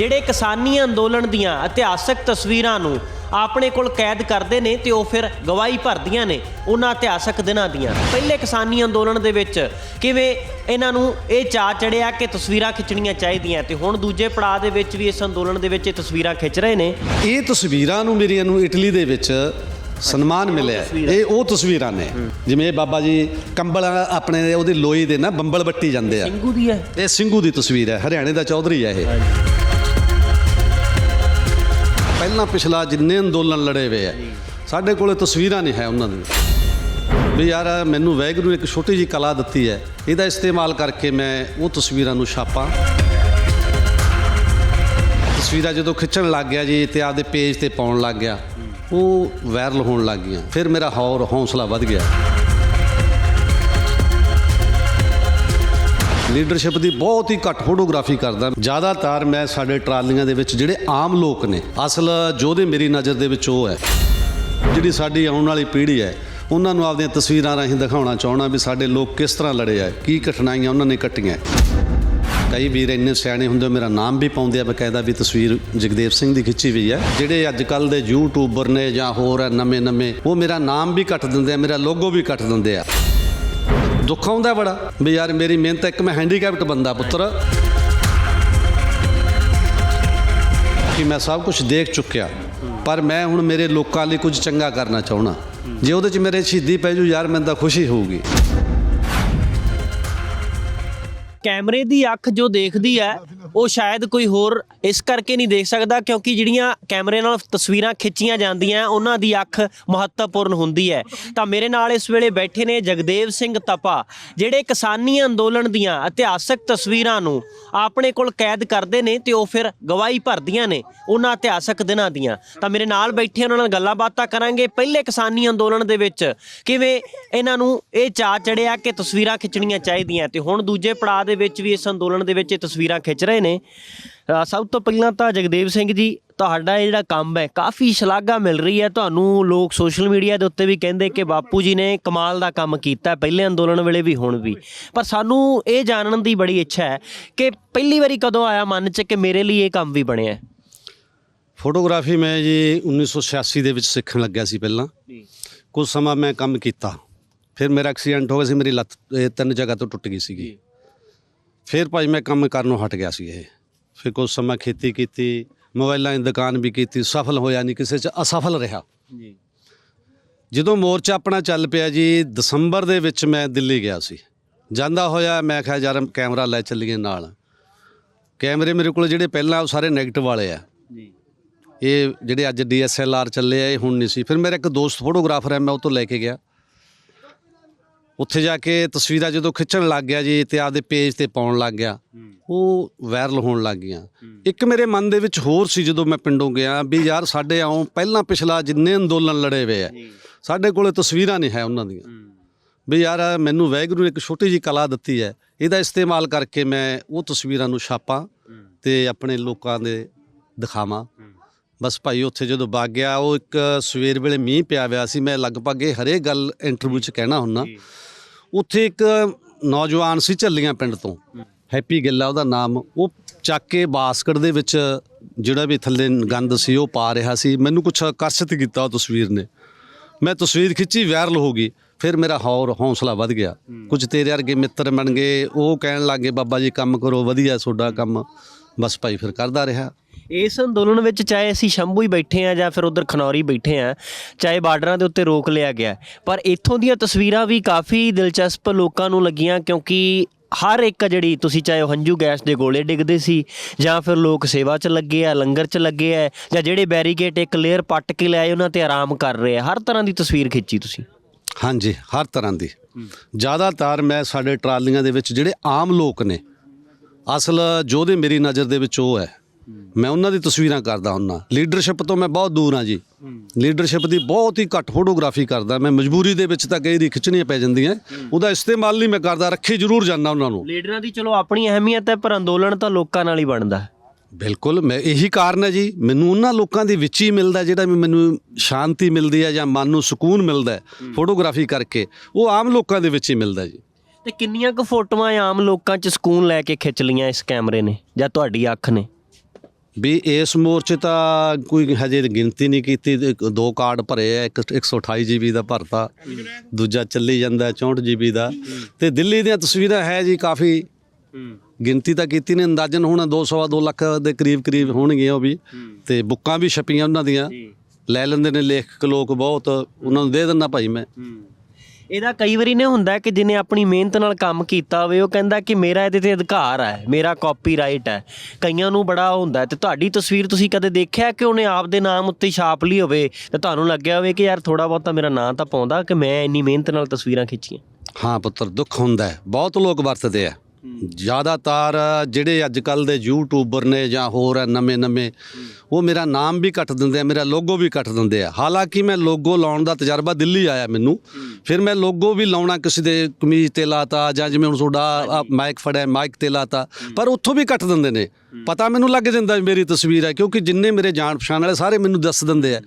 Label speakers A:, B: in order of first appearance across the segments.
A: ਜਿਹੜੇ ਕਿਸਾਨੀ ਅੰਦੋਲਨ ਦੀਆਂ ਇਤਿਹਾਸਕ ਤਸਵੀਰਾਂ ਨੂੰ ਆਪਣੇ ਕੋਲ ਕੈਦ ਕਰਦੇ ਨੇ ਤੇ ਉਹ ਫਿਰ ਗਵਾਹੀ ਭਰਦੀਆਂ ਨੇ ਉਹਨਾਂ ਇਤਿਹਾਸਕ ਦਿਨਾਂ ਦੀਆਂ। ਪਹਿਲੇ ਕਿਸਾਨੀ ਅੰਦੋਲਨ ਦੇ ਵਿੱਚ ਕਿਵੇਂ ਇਹਨਾਂ ਨੂੰ ਇਹ ਚਾਅ ਚੜਿਆ ਕਿ ਤਸਵੀਰਾਂ ਖਿੱਚਣੀਆਂ ਚਾਹੀਦੀਆਂ ਤੇ ਹੁਣ ਦੂਜੇ ਪੜਾਅ ਦੇ ਵਿੱਚ ਵੀ ਇਸ ਅੰਦੋਲਨ ਦੇ ਵਿੱਚ ਇਹ ਤਸਵੀਰਾਂ ਖਿੱਚ ਰਹੇ ਨੇ।
B: ਇਹ ਤਸਵੀਰਾਂ ਨੂੰ ਮੇਰੀਆਂ ਨੂੰ ਇਟਲੀ ਦੇ ਵਿੱਚ ਸਨਮਾਨ ਮਿਲਿਆ। ਇਹ ਉਹ ਤਸਵੀਰਾਂ ਨੇ। ਜਿਵੇਂ ਇਹ ਬਾਬਾ ਜੀ ਕੰਬਲ ਆਪਣੇ ਉਹਦੀ ਲੋਈ ਦੇ ਨਾ ਬੰਬਲ ਬੱਟੀ ਜਾਂਦੇ ਆ।
A: ਸਿੰਘੂ ਦੀ ਹੈ।
B: ਇਹ ਸਿੰਘੂ ਦੀ ਤਸਵੀਰ ਹੈ। ਹਰਿਆਣੇ ਦਾ ਚੌਧਰੀ ਹੈ ਇਹ। ਪਹਿਲਾਂ ਪਿਛਲਾ ਜਿੰਨੇ ਅੰਦੋਲਨ ਲੜੇ ਹੋਏ ਆ, ਸਾਡੇ ਕੋਲੇ ਤਸਵੀਰਾਂ ਨਹੀਂ ਹੈ ਉਹਨਾਂ ਦੀਆਂ। ਵੀ ਯਾਰ, ਮੈਨੂੰ ਵੈਗਰੂ ਨੇ ਇੱਕ ਛੋਟੀ ਜੀ ਕਲਾ ਦਿੱਤੀ ਹੈ, ਇਹਦਾ ਇਸਤੇਮਾਲ ਕਰਕੇ ਮੈਂ ਉਹ ਤਸਵੀਰਾਂ ਨੂੰ ਛਾਪਾਂ। ਤਸਵੀਰਾਂ ਜਦੋਂ ਖਿੱਚਣ ਲੱਗ ਗਿਆ ਜੀ ਤੇ ਆਪਦੇ ਪੇਜ ਤੇ ਪਾਉਣ ਲੱਗ ਗਿਆ, ਉਹ ਵਾਇਰਲ ਹੋਣ ਲੱਗ ਗਈਆਂ। ਫਿਰ ਮੇਰਾ ਹੌਰ ਹੌਸਲਾ ਵੱਧ ਗਿਆ। ਲੀਡਰਸ਼ਿਪ ਦੀ ਬਹੁਤ ਹੀ ਘੱਟ ਫੋਟੋਗ੍ਰਾਫੀ ਕਰਦਾ। ਜ਼ਿਆਦਾਤਰ ਮੈਂ ਸਾਡੇ ਟਰਾਲੀਆਂ ਦੇ ਵਿੱਚ ਜਿਹੜੇ ਆਮ ਲੋਕ ਨੇ, ਅਸਲ ਜੋਧੇ ਮੇਰੀ ਨਜ਼ਰ ਦੇ ਵਿੱਚ ਉਹ ਹੈ, ਜਿਹੜੀ ਸਾਡੀ ਆਉਣ ਵਾਲੀ ਪੀੜ੍ਹੀ ਹੈ, ਉਹਨਾਂ ਨੂੰ ਆਪਦੀਆਂ ਤਸਵੀਰਾਂ ਰਾਹੀਂ ਦਿਖਾਉਣਾ ਚਾਹਣਾ ਵੀ ਸਾਡੇ ਲੋਕ ਕਿਸ ਤਰ੍ਹਾਂ ਲੜੇ ਆ, ਕੀ ਕਠਿਨਾਈਆਂ ਉਹਨਾਂ ਨੇ ਕੱਟੀਆਂ। ਕਈ ਵੀਰ ਇੰਨੇ ਸਿਆਣੇ ਹੁੰਦੇ, ਮੇਰਾ ਨਾਮ ਵੀ ਪਾਉਂਦੇ ਆ ਬਕਾਇਦਾ ਵੀ ਤਸਵੀਰ ਜਗਦੇਵ ਸਿੰਘ ਦੀ ਖਿੱਚੀ ਹੋਈ ਹੈ। ਜਿਹੜੇ ਅੱਜ ਕੱਲ ਦੇ ਯੂਟਿਊਬਰ ਨੇ ਜਾਂ ਹੋਰ ਨਵੇਂ ਨਵੇਂ ਉਹ ਮੇਰਾ ਨਾਮ ਵੀ ਕੱਟ ਦਿੰਦੇ ਆ, ਮੇਰਾ ਲੋਗੋ ਵੀ ਕੱਟ ਦਿੰਦੇ ਆ। ਦੁੱਖ ਆਉਂਦਾ ਬੜਾ। ਵੀ ਯਾਰ ਮੇਰੀ ਮਿਹਨਤ ਇੱਕ ਮੈਂ ਹੈਂਡੀਕੈਪਟ ਬੰਦਾ ਪੁੱਤਰ। ਕਿ ਮੈਂ ਸਭ ਕੁਝ ਦੇਖ ਚੁੱਕਿਆ। ਪਰ ਮੈਂ ਹੁਣ ਮੇਰੇ ਲੋਕਾਂ ਲਈ ਕੁਝ ਚੰਗਾ ਕਰਨਾ ਚਾਹਣਾ ਜੇ ਉਹਦੇ 'ਚ ਮੇਰੇ ਸ਼ਹੀਦੀ ਪੈ ਜੂ, ਯਾਰ ਮੈਨੂੰ ਤਾਂ ਖੁਸ਼ੀ ਹੋਊਗੀ।
A: ਕੈਮਰੇ ਦੀ ਅੱਖ ਜੋ ਦੇਖਦੀ ਹੈ, ਉਹ ਸ਼ਾਇਦ ਕੋਈ ਹੋਰ ਇਸ ਕਰਕੇ ਨਹੀਂ ਦੇਖ ਸਕਦਾ ਕਿਉਂਕਿ ਜਿਹੜੀਆਂ ਕੈਮਰੇ ਨਾਲ ਤਸਵੀਰਾਂ ਖਿੱਚੀਆਂ ਜਾਂਦੀਆਂ, ਉਹਨਾਂ ਦੀ ਅੱਖ ਮਹੱਤਵਪੂਰਨ ਹੁੰਦੀ ਹੈ। ਤਾਂ ਮੇਰੇ ਨਾਲ ਇਸ ਵੇਲੇ ਬੈਠੇ ਨੇ ਜਗਦੇਵ ਸਿੰਘ ਤਪਾ, ਜਿਹੜੇ ਕਿਸਾਨੀ ਅੰਦੋਲਨ ਦੀਆਂ ਇਤਿਹਾਸਕ ਤਸਵੀਰਾਂ ਨੂੰ ਆਪਣੇ ਕੋਲ ਕੈਦ ਕਰਦੇ ਨੇ ਤੇ ਉਹ ਫਿਰ ਗਵਾਹੀ ਭਰਦੀਆਂ ਨੇ ਉਹਨਾਂ ਇਤਿਹਾਸਕ ਦਿਨਾਂ ਦੀਆਂ। ਤਾਂ ਮੇਰੇ ਨਾਲ ਬੈਠੇ ਉਹਨਾਂ ਨਾਲ ਗੱਲਾਂ ਬਾਤਾਂ ਕਰਾਂਗੇ। ਪਹਿਲੇ ਕਿਸਾਨੀ ਅੰਦੋਲਨ ਦੇ ਵਿੱਚ ਕਿਵੇਂ ਇਹਨਾਂ ਨੂੰ ਇਹ ਚਾਅ ਚੜਿਆ ਕਿ ਤਸਵੀਰਾਂ ਖਿੱਚਣੀਆਂ ਚਾਹੀਦੀਆਂ ਤੇ ਹੁਣ ਦੂਜੇ ਪੜਾਅ ਦੇ ਵਿੱਚ ਵੀ ਇਸ ਅੰਦੋਲਨ ਦੇ ਵਿੱਚ ਇਹ ਤਸਵੀਰਾਂ ਖਿੱਚ ਰਹੇ ਨੇ। ਅ, ਸਭ ਤੋਂ ਪਹਿਲਾਂ ਤਾਂ ਜਗਦੇਵ ਸਿੰਘ ਜੀ ਤੁਹਾਡਾ ਇਹ ਜਿਹੜਾ ਕੰਮ ਹੈ ਕਾਫੀ ਸ਼ਲਾਘਾ ਮਿਲ ਰਹੀ ਹੈ। ਤੁਹਾਨੂੰ ਲੋਕ ਸੋਸ਼ਲ ਮੀਡੀਆ ਦੇ ਉੱਤੇ ਵੀ ਕਹਿੰਦੇ ਕਿ ਬਾਪੂ ਜੀ ਨੇ ਕਮਾਲ ਦਾ ਕੰਮ ਕੀਤਾ ਪਹਿਲੇ ਅੰਦੋਲਨ ਵੇਲੇ ਵੀ ਹੁਣ ਵੀ। ਪਰ ਸਾਨੂੰ ਇਹ ਜਾਣਨ ਦੀ ਬੜੀ ਇੱਛਾ ਹੈ ਕਿ ਪਹਿਲੀ ਵਾਰੀ ਕਦੋਂ ਆਇਆ ਮਨ 'ਚ ਕਿ ਮੇਰੇ ਲਈ ਇਹ ਕੰਮ ਵੀ ਬਣਿਆ ਹੈ?
B: ਫੋਟੋਗ੍ਰਾਫੀ ਮੈਂ ਜੀ 1986 ਦੇ ਵਿੱਚ ਸਿੱਖਣ ਲੱਗਿਆ ਸੀ ਪਹਿਲਾਂ। ਕੁਝ ਸਮਾਂ ਮੈਂ ਕੰਮ ਕੀਤਾ। ਫਿਰ ਮੇਰਾ ਐਕਸੀਡੈਂਟ ਹੋ ਗਿਆ ਸੀ ਮੇਰੀ ਲੱਤ ਇਹ ਤਿੰਨ ਜਗ੍ਹਾ ਤੋਂ ਟੁੱਟ ਗਈ ਸੀਗੀ। ਫਿਰ ਭਾਈ ਮੈਂ ਕੰਮ ਕਰਨੋਂ ਹਟ ਗਿਆ ਸੀ ਇਹ। ਫਿਰ ਕੁਝ ਸਮਾਂ ਖੇਤੀ ਕੀਤੀ ਮੋਬਾਈਲਾਂ ਦੀ ਦੁਕਾਨ ਵੀ ਕੀਤੀ ਸਫਲ ਹੋਇਆ ਨਹੀਂ ਕਿਸੇ 'ਚ ਅਸਫਲ ਰਿਹਾ।
A: ਜੀ।
B: ਜਦੋਂ ਮੋਰਚਾ ਆਪਣਾ ਚੱਲ ਪਿਆ ਜੀ ਦਸੰਬਰ ਦੇ ਵਿੱਚ ਮੈਂ ਦਿੱਲੀ ਗਿਆ ਸੀ। ਜਾਂਦਾ ਹੋਇਆ ਮੈਂ ਕਿਹਾ ਯਾਰ ਕੈਮਰਾ ਲੈ ਚੱਲੀਏ ਨਾਲ। ਕੈਮਰੇ ਮੇਰੇ ਕੋਲ ਜਿਹੜੇ ਪਹਿਲਾਂ ਉਹ ਸਾਰੇ 네ਗੇਟਿਵ ਵਾਲੇ ਆ।
A: ਜੀ।
B: ਇਹ ਜਿਹੜੇ ਅੱਜ DSLR ਚੱਲੇ ਆ ਇਹ ਹੁਣ ਨਹੀਂ ਸੀ। ਫਿਰ ਮੇਰਾ ਇੱਕ ਦੋਸਤ ਫੋਟੋਗ੍ਰਾਫਰ ਹੈ ਮੈਂ ਉਹ ਤੋਂ ਲੈ ਕੇ ਗਿਆ। ਉੱਥੇ ਜਾ ਕੇ ਤਸਵੀਰਾਂ ਜਦੋਂ ਖਿੱਚਣ ਲੱਗ ਗਿਆ ਜੀ ਤੇ ਆਪਦੇ ਪੇਜ ਤੇ ਪਾਉਣ ਲੱਗ ਗਿਆ ਉਹ ਵਾਇਰਲ ਹੋਣ ਲੱਗ ਗਈਆਂ। ਇੱਕ ਮੇਰੇ ਮਨ ਦੇ ਵਿੱਚ ਹੋਰ ਸੀ ਜਦੋਂ ਮੈਂ ਪਿੰਡੋਂ ਗਿਆ ਵੀ ਯਾਰ ਸਾਡੇ ਆਉਂ ਪਹਿਲਾਂ ਪਿਛਲਾ ਜਿੰਨੇ ਅੰਦੋਲਨ ਲੜੇ ਹੋਏ ਆ ਸਾਡੇ ਕੋਲੇ ਤਸਵੀਰਾਂ ਨਹੀਂ ਹੈ ਉਹਨਾਂ ਦੀਆਂ। ਵੀ ਯਾਰ ਮੈਨੂੰ ਵੈਗਰੂ ਨੇ ਇੱਕ ਛੋਟੀ ਜੀ ਕਲਾ ਦਿੱਤੀ ਹੈ ਇਹਦਾ ਇਸਤੇਮਾਲ ਕਰਕੇ ਮੈਂ ਉਹ ਤਸਵੀਰਾਂ ਨੂੰ ਛਾਪਾਂ ਤੇ ਆਪਣੇ ਲੋਕਾਂ ਦੇ ਦਿਖਾਵਾਂ। ਬਸ ਭਾਈ ਉੱਥੇ ਜਦੋਂ ਵਗ ਗਿਆ ਉਹ ਇੱਕ ਸਵੇਰ ਵੇਲੇ ਮੀਂਹ ਪਿਆ ਹੋਇਆ ਸੀ ਮੈਂ ਲਗਭਗ ਇਹ ਹਰੇਕ ਗੱਲ ਇੰਟਰਵਿਊ 'ਚ ਕਹਿਣਾ ਹੁੰਨਾ ਉੱਥੇ ਇੱਕ ਨੌਜਵਾਨ ਸੀ ਝੱਲੀਆਂ ਪਿੰਡ ਤੋਂ। ਹੈਪੀ ਗਿੱਲਾ ਉਹਦਾ ਨਾਮ। ਉਹ ਚੱਕ ਕੇ ਬਾਸਕਟ ਦੇ ਵਿੱਚ ਜਿਹੜਾ ਵੀ ਥੱਲੇ ਗੰਦ ਸੀ ਉਹ ਪਾ ਰਿਹਾ ਸੀ। ਮੈਨੂੰ ਕੁਛ ਆਕਰਸ਼ਿਤ ਕੀਤਾ ਉਹ ਤਸਵੀਰ ਨੇ। ਮੈਂ ਤਸਵੀਰ ਖਿੱਚੀ ਵਾਇਰਲ ਹੋ ਗਈ। ਫਿਰ ਮੇਰਾ ਹੌਰ ਹੌਸਲਾ ਵੱਧ ਗਿਆ। ਕੁਝ ਤੇਰੇ ਵਰਗੇ ਮਿੱਤਰ ਬਣ ਗਏ। ਉਹ ਕਹਿਣ ਲੱਗੇ ਬਾਬਾ ਜੀ, ਕੰਮ ਕਰੋ, ਵਧੀਆ ਤੁਹਾਡਾ ਕੰਮ। ਬਸ ਭਾਈ, ਫਿਰ ਕਰਦਾ ਰਿਹਾ।
A: ਇਸ ਅੰਦੋਲਨ ਵਿੱਚ ਚਾਹੇ ਅਸੀਂ ਸ਼ੰਭੂ ਹੀ ਬੈਠੇ ਆ ਜਾਂ ਫਿਰ ਉਧਰ ਖਨੌਰੀ ਬੈਠੇ ਆ ਚਾਹੇ ਬਾਰਡਰਾਂ ਦੇ ਉੱਤੇ ਰੋਕ ਲਿਆ ਗਿਆ ਪਰ ਇੱਥੋਂ ਦੀਆਂ ਤਸਵੀਰਾਂ ਵੀ ਕਾਫੀ ਦਿਲਚਸਪ ਲੋਕਾਂ ਨੂੰ ਲੱਗੀਆਂ ਕਿਉਂਕਿ ਹਰ ਇੱਕ ਜਿਹੜੀ ਤੁਸੀਂ ਚਾਹੇ ਉਹ ਹੰਝੂ ਗੈਸ ਦੇ ਗੋਲੇ ਡਿੱਗਦੇ ਸੀ ਜਾਂ ਫਿਰ ਲੋਕ ਸੇਵਾ 'ਚ ਲੱਗੇ ਆ, ਲੰਗਰ 'ਚ ਲੱਗੇ ਆ ਜਾਂ ਜਿਹੜੇ ਬੈਰੀਕੇਡ ਇੱਕ ਲੇਅਰ ਪੱਟ ਕੇ ਲਿਆਏ, ਉਹਨਾਂ ਤੇ ਆਰਾਮ ਕਰ ਰਹੇ ਆ। ਹਰ ਤਰ੍ਹਾਂ ਦੀ ਤਸਵੀਰ ਖਿੱਚੀ ਤੁਸੀਂ।
B: ਹਾਂਜੀ, ਹਰ ਤਰ੍ਹਾਂ ਦੀ। ਜ਼ਿਆਦਾਤਰ ਮੈਂ ਸਾਡੇ ਟਰਾਲੀਆਂ ਦੇ ਵਿੱਚ ਜਿਹੜੇ ਆਮ ਲੋਕ ਨੇ, ਅਸਲ ਜੋਧੇ ਮੇਰੀ ਨਜ਼ਰ ਦੇ ਵਿੱਚ ਉਹ ਹੈ। ਮੈਂ ਉਹਨਾਂ ਦੀ ਤਸਵੀਰਾਂ ਕਰਦਾ ਹੁੰਨਾ। ਲੀਡਰਸ਼ਿਪ ਤੋਂ ਮੈਂ ਬਹੁਤ ਦੂਰ ਹਾਂ ਜੀ। ਲੀਡਰਸ਼ਿਪ ਦੀ ਬਹੁਤ ਹੀ ਘੱਟ ਫੋਟੋਗ੍ਰਾਫੀ ਕਰਦਾ। ਮੈਂ ਮਜਬੂਰੀ ਦੇ ਵਿੱਚ ਤਾਂ ਕਈ ਦੀ ਖਿੱਚਣੀਆਂ ਪੈ ਜਾਂਦੀਆਂ। ਉਹਦਾ ਇਸਤੇਮਾਲ ਨਹੀਂ ਮੈਂ ਕਰਦਾ ਰੱਖੀ ਜ਼ਰੂਰ ਜਾਂਦਾ ਉਹਨਾਂ ਨੂੰ।
A: ਲੀਡਰਾਂ ਦੀ ਚਲੋ ਆਪਣੀ ਅਹਿਮੀਅਤ ਹੈ ਪਰ ਅੰਦੋਲਨ ਤਾਂ ਲੋਕਾਂ ਨਾਲ ਹੀ ਬਣਦਾ।
B: ਬਿਲਕੁਲ ਮੈਂ ਇਹੀ ਕਾਰਨ ਹੈ ਜੀ। ਮੈਨੂੰ ਉਹਨਾਂ ਲੋਕਾਂ ਦੇ ਵਿੱਚ ਹੀ ਮਿਲਦਾ ਜਿਹੜਾ ਵੀ ਮੈਨੂੰ ਸ਼ਾਂਤੀ ਮਿਲਦੀ ਹੈ ਜਾਂ ਮਨ ਨੂੰ ਸਕੂਨ ਮਿਲਦਾ ਹੈ ਫੋਟੋਗ੍ਰਾਫੀ ਕਰਕੇ। ਉਹ ਆਮ ਲੋਕਾਂ ਦੇ ਵਿੱਚ ਹੀ ਮਿਲਦਾ ਜੀ।
A: ਤੇ ਕਿੰਨੀਆਂ ਕੁ ਫੋਟੋਆਂ ਆਮ ਲੋਕਾਂ 'ਚ ਸਕੂਨ ਲੈ ਕੇ ਖਿੱਚ ਲੀਆਂ ਇਸ ਕੈਮਰੇ ਨੇ ਜਾਂ ਤੁਹਾਡੀ ਅੱਖ ਨੇ?
B: ਵੀ ਇਸ ਮੋਰਚੇ ਤਾਂ ਕੋਈ ਹਜੇ ਗਿਣਤੀ ਨਹੀਂ ਕੀਤੀ ਤੇ ਇੱਕ- ਦੋ ਕਾਰਡ ਭਰੇ ਆ ਇੱਕ 128 ਜੀਬੀ ਦਾ ਭਰਤਾ ਦੂਜਾ ਚੱਲੀ ਜਾਂਦਾ 64 ਜੀਬੀ ਦਾ। ਤੇ ਦਿੱਲੀ ਦੀਆਂ ਤਸਵੀਰਾਂ ਹੈ ਜੀ ਕਾਫੀ ਗਿਣਤੀ ਤਾਂ ਕੀਤੀ ਨੇ ਅੰਦਾਜ਼ਨ ਹੁਣ 200 2 ਲੱਖ ਦੇ ਕਰੀਬ ਕਰੀਬ ਹੋਣਗੀਆਂ ਉਹ ਵੀ। ਤੇ ਬੁੱਕਾਂ ਵੀ ਛਪੀਆਂ ਉਹਨਾਂ ਦੀਆਂ। ਲੈ ਲੈਂਦੇ ਨੇ ਲੇਖਕ ਲੋਕ ਬਹੁਤ ਉਹਨਾਂ ਨੂੰ ਦੇ ਦਿੰਦਾ ਭਾਈ ਮੈਂ।
A: ਇਹਦਾ ਕਈ ਵਾਰੀ ਨੇ ਹੁੰਦਾ ਕਿ ਜਿਹਨੇ ਆਪਣੀ ਮਿਹਨਤ ਨਾਲ ਕੰਮ ਕੀਤਾ ਹੋਵੇ, ਉਹ ਕਹਿੰਦਾ ਕਿ ਮੇਰਾ ਇਹਦੇ ਤੇ ਅਧਿਕਾਰ ਹੈ, ਮੇਰਾ ਕਾਪੀਰਾਈਟ ਹੈ। ਕਈਆਂ ਨੂੰ ਬੜਾ ਹੁੰਦਾ ਹੈ। ਤੇ ਤੁਹਾਡੀ ਤਸਵੀਰ ਤੁਸੀਂ ਕਦੇ ਦੇਖਿਆ ਕਿ ਉਹਨੇ ਆਪ ਦੇ ਨਾਮ ਉੱਤੇ ਛਾਪ ਲਈ ਹੋਵੇ ਤੇ ਤੁਹਾਨੂੰ ਲੱਗਿਆ ਹੋਵੇ ਕਿ ਯਾਰ ਥੋੜਾ ਬਹੁਤਾ ਮੇਰਾ ਨਾਂ ਤਾਂ ਪਾਉਂਦਾ ਕਿ ਮੈਂ ਇੰਨੀ ਮਿਹਨਤ ਨਾਲ ਤਸਵੀਰਾਂ ਖਿੱਚੀਆਂ?
B: ਹਾਂ ਪੁੱਤਰ, ਦੁੱਖ ਹੁੰਦਾ ਬਹੁਤ ਲੋਕ ਵਰਤਦੇ ਆ। ਜ਼ਿਆਦਾਤਰ ਜਿਹੜੇ ਅੱਜ ਕੱਲ ਦੇ ਯੂਟਿਊਬਰ ਨੇ ਜਾਂ ਹੋਰ ਹੈ ਨਵੇਂ ਨਵੇਂ ਉਹ ਮੇਰਾ ਨਾਮ ਵੀ ਕੱਟ ਦਿੰਦੇ ਆ ਮੇਰਾ ਲੋਗੋ ਵੀ ਕੱਟ ਦਿੰਦੇ ਆ। ਹਾਲਾਂਕਿ ਮੈਂ ਲੋਗੋ ਲਾਉਣ ਦਾ ਤਜਰਬਾ ਦਿੱਲੀ ਆਇਆ ਮੈਨੂੰ ਫਿਰ ਮੈਂ ਲੋਗੋ ਵੀ ਲਾਉਣਾ ਕਿਸੇ ਦੇ ਕਮੀਜ਼ ਤੇ ਲਾਤਾ ਜਾਂ ਜਿਵੇਂ ਹੁਣ ਤੁਹਾਡਾ ਮਾਈਕ ਫੜਿਆ ਮਾਈਕ ਤੇ ਲਾਤਾ ਪਰ ਉੱਥੋਂ ਵੀ ਕੱਟ ਦਿੰਦੇ ਨੇ। ਪਤਾ ਮੈਨੂੰ ਲੱਗ ਜਾਂਦਾ ਮੇਰੀ ਤਸਵੀਰ ਹੈ ਕਿਉਂਕਿ ਜਿੰਨੇ ਮੇਰੇ ਜਾਣ ਪਛਾਣ ਵਾਲੇ ਸਾਰੇ ਮੈਨੂੰ ਦੱਸ ਦਿੰਦੇ ਆ।